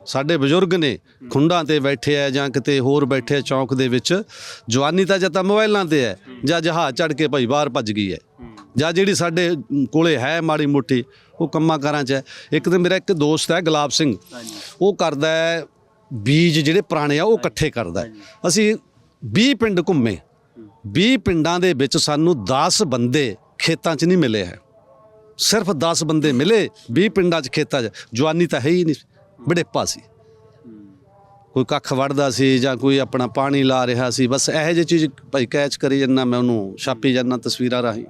B: ਸਾਡੇ ਬਜ਼ੁਰਗ ਨੇ ਖੁੰਡਾਂ ਤੇ ਬੈਠੇ ਆ ਜਾਂ ਕਿਤੇ ਹੋਰ ਬੈਠੇ ਆ ਚੌਂਕ ਦੇ ਵਿੱਚ, ਜਵਾਨੀ ਤਾਂ ਜਾਂ ਤਾਂ ਮੋਬਾਈਲਾਂ ਤੇ ਹੈ, ਜਾਂ ਜਹਾਜ਼ ਚੜ ਕੇ ਭਾਈ ਬਾਹਰ ਭੱਜ ਗਈ ਹੈ। ਜਾਂ ਜਿਹੜੀ ਸਾਡੇ ਕੋਲੇ ਹੈ ਮਾੜੀ ਮੋਟੀ, ਉਹ ਕੰਮਾਂ ਕਾਰਾਂ 'ਚ ਹੈ। ਇੱਕ ਤੇ ਮੇਰਾ ਇੱਕ ਦੋਸਤ ਹੈ ਗੁਲਾਬ ਸਿੰਘ, ਉਹ ਕਰਦਾ ਹੈ ਬੀਜ ਜਿਹੜੇ ਪੁਰਾਣੇ ਆ ਉਹ ਇਕੱਠੇ ਕਰਦਾ। ਅਸੀਂ 20 ਪਿੰਡ ਘੁੰਮੇ। 20 ਪਿੰਡਾਂ ਦੇ ਵਿੱਚ ਸਾਨੂੰ 10 ਬੰਦੇ ਖੇਤਾਂ 'ਚ ਨਹੀਂ ਮਿਲੇ ਹੈ। ਸਿਰਫ 10 ਬੰਦੇ ਮਿਲੇ 20 ਪਿੰਡਾਂ 'ਚ ਖੇਤਾਂ 'ਚ। ਜਵਾਨੀ ਤਾਂ ਹੈ ਹੀ ਨਹੀਂ। ਬੜੇਪਾ ਸੀ। ਕੋਈ ਕੱਖ ਵੜਦਾ ਸੀ ਜਾਂ ਕੋਈ ਆਪਣਾ ਪਾਣੀ ਲਾ ਰਿਹਾ ਸੀ। ਬਸ ਇਹੋ ਜਿਹੀ ਚੀਜ਼ ਭਾਈ ਕੈਚ ਕਰੀ ਜੰਨਾ ਮੈਂ ਉਹਨੂੰ ਛਾਪੀ ਜੰਨਾ ਤਸਵੀਰਾਂ ਰਾਹੀਂ।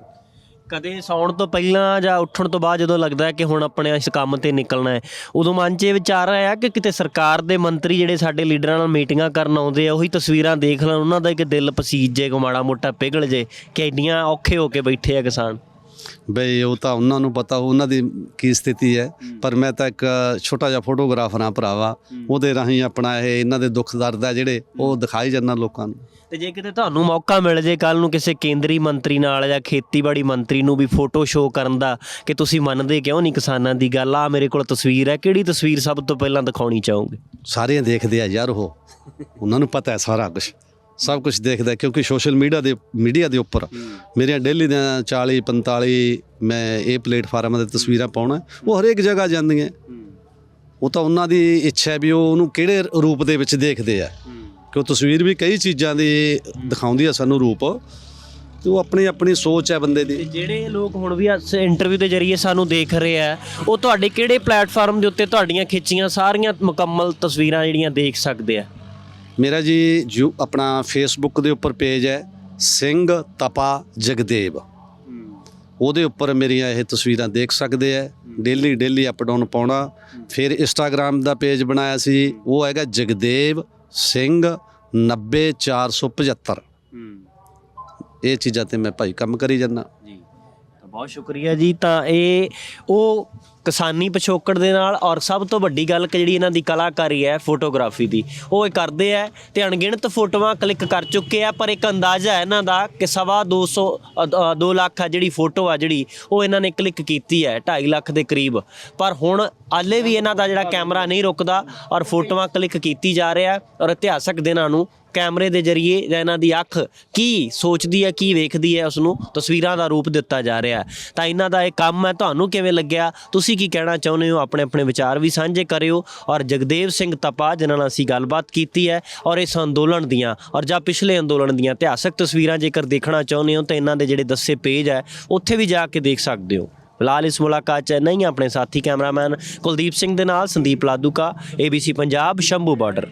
A: ਕਦੇ ਸੌਣ ਤੋਂ ਪਹਿਲਾਂ ਜਾਂ ਉੱਠਣ ਤੋਂ ਬਾਅਦ ਜਦੋਂ ਲੱਗਦਾ ਹੈ ਕਿ ਹੁਣ ਆਪਣੇ ਇਸ ਕੰਮ ਤੇ ਨਿਕਲਣਾ ਹੈ, ਉਦੋਂ ਮਨ 'ਚ ਇਹ ਵਿਚਾਰ ਆਇਆ ਕਿ ਕਿਤੇ ਸਰਕਾਰ ਦੇ ਮੰਤਰੀ ਜਿਹੜੇ ਸਾਡੇ ਲੀਡਰਾਂ ਨਾਲ ਮੀਟਿੰਗਾਂ ਕਰਨ ਆਉਂਦੇ ਆ, ਉਹੀ ਤਸਵੀਰਾਂ ਦੇਖ ਲੈਣ, ਉਹਨਾਂ ਦਾ ਇੱਕ ਦਿਲ ਪਸੀਜ ਜੇ ਕੋ ਮਾੜਾ ਮੋਟਾ ਪਿਘਲ ਜੇ ਕਿ ਇੰਨੀਆਂ ਔਖੇ ਹੋ ਕੇ ਬੈਠੇ ਆ ਕਿਸਾਨ।
B: ਬਈ ਉਹ ਤਾਂ ਉਹਨਾਂ ਨੂੰ ਪਤਾ ਉਹਨਾਂ ਦੀ ਕੀ ਸਥਿਤੀ ਹੈ। ਪਰ ਮੈਂ ਤਾਂ ਇੱਕ ਛੋਟਾ ਜਿਹਾ ਫੋਟੋਗ੍ਰਾਫਰ ਹਾਂ ਭਰਾਵਾ। ਉਹਦੇ ਰਾਹੀਂ ਆਪਣਾ ਇਹ ਇਹਨਾਂ ਦੇ ਦੁੱਖ ਦਰਦ ਹੈ ਜਿਹੜੇ ਉਹ ਦਿਖਾਈ ਜਾਂਦਾ ਲੋਕਾਂ ਨੂੰ।
A: ਤੇ ਜੇ ਕਿਤੇ ਤੁਹਾਨੂੰ ਮੌਕਾ ਮਿਲ ਜੇ ਕੱਲ ਨੂੰ ਕਿਸੇ ਕੇਂਦਰੀ ਮੰਤਰੀ ਨਾਲ ਜਾਂ ਖੇਤੀਬਾੜੀ ਮੰਤਰੀ ਨੂੰ ਵੀ ਫੋਟੋ ਸ਼ੋਅ ਕਰਨ ਦਾ ਕਿ ਤੁਸੀਂ ਮੰਨਦੇ ਕਿਉਂ ਨਹੀਂ ਕਿਸਾਨਾਂ ਦੀ ਗੱਲ? ਆ ਮੇਰੇ ਕੋਲ ਤਸਵੀਰ ਹੈ। ਕਿਹੜੀ ਤਸਵੀਰ ਸਭ ਤੋਂ ਪਹਿਲਾਂ ਦਿਖਾਉਣੀ ਚਾਹੋਗੇ?
B: ਸਾਰੇ ਦੇਖਦੇ ਆ ਯਾਰ ਉਹ। ਉਹਨਾਂ ਨੂੰ ਪਤਾ ਹੈ ਸਾਰਾ ਕੁਝ ਸਭ ਕੁਝ ਦੇਖਦਾ ਕਿਉਂਕਿ ਸੋਸ਼ਲ ਮੀਡੀਆ ਦੇ ਮੀਡੀਆ ਦੇ ਉੱਪਰ ਮੇਰੀਆਂ ਡੇਲੀ ਦੀਆਂ 40 45 ਮੈਂ ਇਹ ਪਲੇਟਫਾਰਮਾਂ ਤੇ ਤਸਵੀਰਾਂ ਪਾਉਣਾ ਉਹ ਹਰੇਕ ਜਗ੍ਹਾ ਜਾਂਦੀਆਂ। ਉਹ ਤਾਂ ਉਹਨਾਂ ਦੀ ਇੱਛਾ ਹੈ ਵੀ ਉਹ ਉਹਨੂੰ ਕਿਹੜੇ ਰੂਪ ਦੇ ਵਿੱਚ ਦੇਖਦੇ ਆ। ਕਿ ਉਹ ਤਸਵੀਰ ਵੀ ਕਈ ਚੀਜ਼ਾਂ ਦੀ ਦਿਖਾਉਂਦੀ ਆ ਸਾਨੂੰ ਰੂਪ ਤੇ ਉਹ ਆਪਣੀ ਆਪਣੀ ਸੋਚ ਹੈ ਬੰਦੇ ਦੀ।
A: ਜਿਹੜੇ ਲੋਕ ਹੁਣ ਵੀ ਇਸ ਇੰਟਰਵਿਊ ਦੇ ਜ਼ਰੀਏ ਸਾਨੂੰ ਦੇਖ ਰਹੇ ਆ ਉਹ ਤੁਹਾਡੇ ਕਿਹੜੇ ਪਲੇਟਫਾਰਮ ਦੇ ਉੱਤੇ ਤੁਹਾਡੀਆਂ ਖਿੱਚੀਆਂ ਸਾਰੀਆਂ ਮੁਕੰਮਲ ਤਸਵੀਰਾਂ ਜਿਹੜੀਆਂ ਦੇਖ ਸਕਦੇ ਆ?
B: ਮੇਰਾ ਜੀ ਜੋ ਆਪਣਾ ਫੇਸਬੁੱਕ ਦੇ ਉੱਪਰ ਪੇਜ ਹੈ ਸਿੰਘ ਤਪਾ ਜਗਦੇਵ। ਉਹਦੇ ਉੱਪਰ ਮੇਰੀਆਂ ਇਹ ਤਸਵੀਰਾਂ ਦੇਖ ਸਕਦੇ ਆ ਡੇਲੀ ਡੇਲੀ ਅਪ ਡਾਊਨ ਪਾਉਣਾ। ਫਿਰ ਇੰਸਟਾਗ੍ਰam ਦਾ ਪੇਜ ਬਣਾਇਆ ਸੀ। ਉਹ ਹੈਗਾ ਜਗਦੇਵ ਸਿੰਘ 90475 ਇਹ ਚੀਜ਼ਾਂ ਤੇ ਮੈਂ ਭਾਈ ਕੰਮ ਕਰੀ ਜਾਂਦਾ।
A: ਬਹੁਤ ਸ਼ੁਕਰੀਆ ਜੀ। ਤਾਂ ਇਹ ਉਹ ਕਿਸਾਨੀ ਪਿਛੋਕੜ ਦੇ ਨਾਲ ਔਰ ਸਭ ਤੋਂ ਵੱਡੀ ਗੱਲ ਕਿ ਜਿਹੜੀ ਇਹਨਾਂ ਦੀ ਕਲਾਕਾਰੀ ਹੈ, ਫੋਟੋਗ੍ਰਾਫੀ ਦੀ, ਉਹ ਇਹ ਕਰਦੇ ਆ ਤੇ ਅਣਗਿਣਤ ਫੋਟੋਆਂ ਕਲਿੱਕ ਕਰ ਚੁੱਕੇ ਆ, ਪਰ ਇੱਕ ਅੰਦਾਜ਼ਾ ਹੈ ਇਹਨਾਂ ਦਾ ਕਿ ਸਵਾ 200 2 ਲੱਖ ਆ ਜਿਹੜੀ ਫੋਟੋ ਆ ਜਿਹੜੀ, ਉਹ ਇਹਨਾਂ ਨੇ ਕਲਿੱਕ ਕੀਤੀ ਹੈ 2.5 ਲੱਖ ਦੇ ਕਰੀਬ। ਪਰ ਹੁਣ ਹਾਲੇ ਵੀ ਇਹਨਾਂ ਦਾ ਜਿਹੜਾ ਕੈਮਰਾ ਨਹੀਂ ਰੁਕਦਾ ਔਰ ਫੋਟੋਆਂ ਕਲਿੱਕ ਕੀਤੀ ਜਾ ਰਿਹਾ ਔਰ ਇਤਿਹਾਸਕ ਦਿਨਾਂ ਨੂੰ ਕੈਮਰੇ ਦੇ ਜ਼ਰੀਏ ਜਾਂ ਇਹਨਾਂ ਦੀ ਅੱਖ ਕੀ ਸੋਚਦੀ ਹੈ, ਕੀ ਵੇਖਦੀ ਹੈ ਉਸ ਨੂੰ ਤਸਵੀਰਾਂ ਦਾ ਰੂਪ ਦਿੱਤਾ ਜਾ ਰਿਹਾ ਹੈ। ਤਾਂ ਇਹਨਾਂ ਦਾ ਇਹ ਕੰਮ ਹੈ, ਤੁਹਾਨੂੰ ਕਿਵੇਂ ਲੱਗਿਆ? ਤੁਸੀਂ ਕੀ ਕਹਿਣਾ ਚਾਹੁੰਦੇ ਹੋ? ਆਪਣੇ ਆਪਣੇ ਵਿਚਾਰ ਵੀ ਸਾਂਝੇ ਕਰਿਓ। ਔਰ ਜਗਦੇਵ ਸਿੰਘ ਤਪਾ, ਜਿਨ੍ਹਾਂ ਨਾਲ ਅਸੀਂ ਗੱਲਬਾਤ ਕੀਤੀ ਹੈ, ਔਰ ਇਸ ਅੰਦੋਲਨ ਦੀਆਂ ਔਰ ਜਾਂ ਪਿਛਲੇ ਅੰਦੋਲਨ ਦੀਆਂ ਇਤਿਹਾਸਕ ਤਸਵੀਰਾਂ ਜੇਕਰ ਦੇਖਣਾ ਚਾਹੁੰਦੇ ਹੋ, ਤਾਂ ਇਹਨਾਂ ਦੇ ਜਿਹੜੇ ਦੱਸੇ ਪੇਜ ਹੈ, ਉੱਥੇ ਵੀ ਜਾ ਕੇ ਦੇਖ ਸਕਦੇ ਹੋ। ਫਿਲਹਾਲ ਇਸ ਮੁਲਾਕਾਤ 'ਚ ਨਹੀਂ ਆਪਣੇ ਸਾਥੀ ਕੈਮਰਾਮੈਨ ਕੁਲਦੀਪ ਸਿੰਘ ਦੇ ਨਾਲ ਸੰਦੀਪ ਲਾਦੂਕਾ ABC ਪੰਜਾਬ, ਸ਼ੰਭੂ ਬਾਰਡਰ।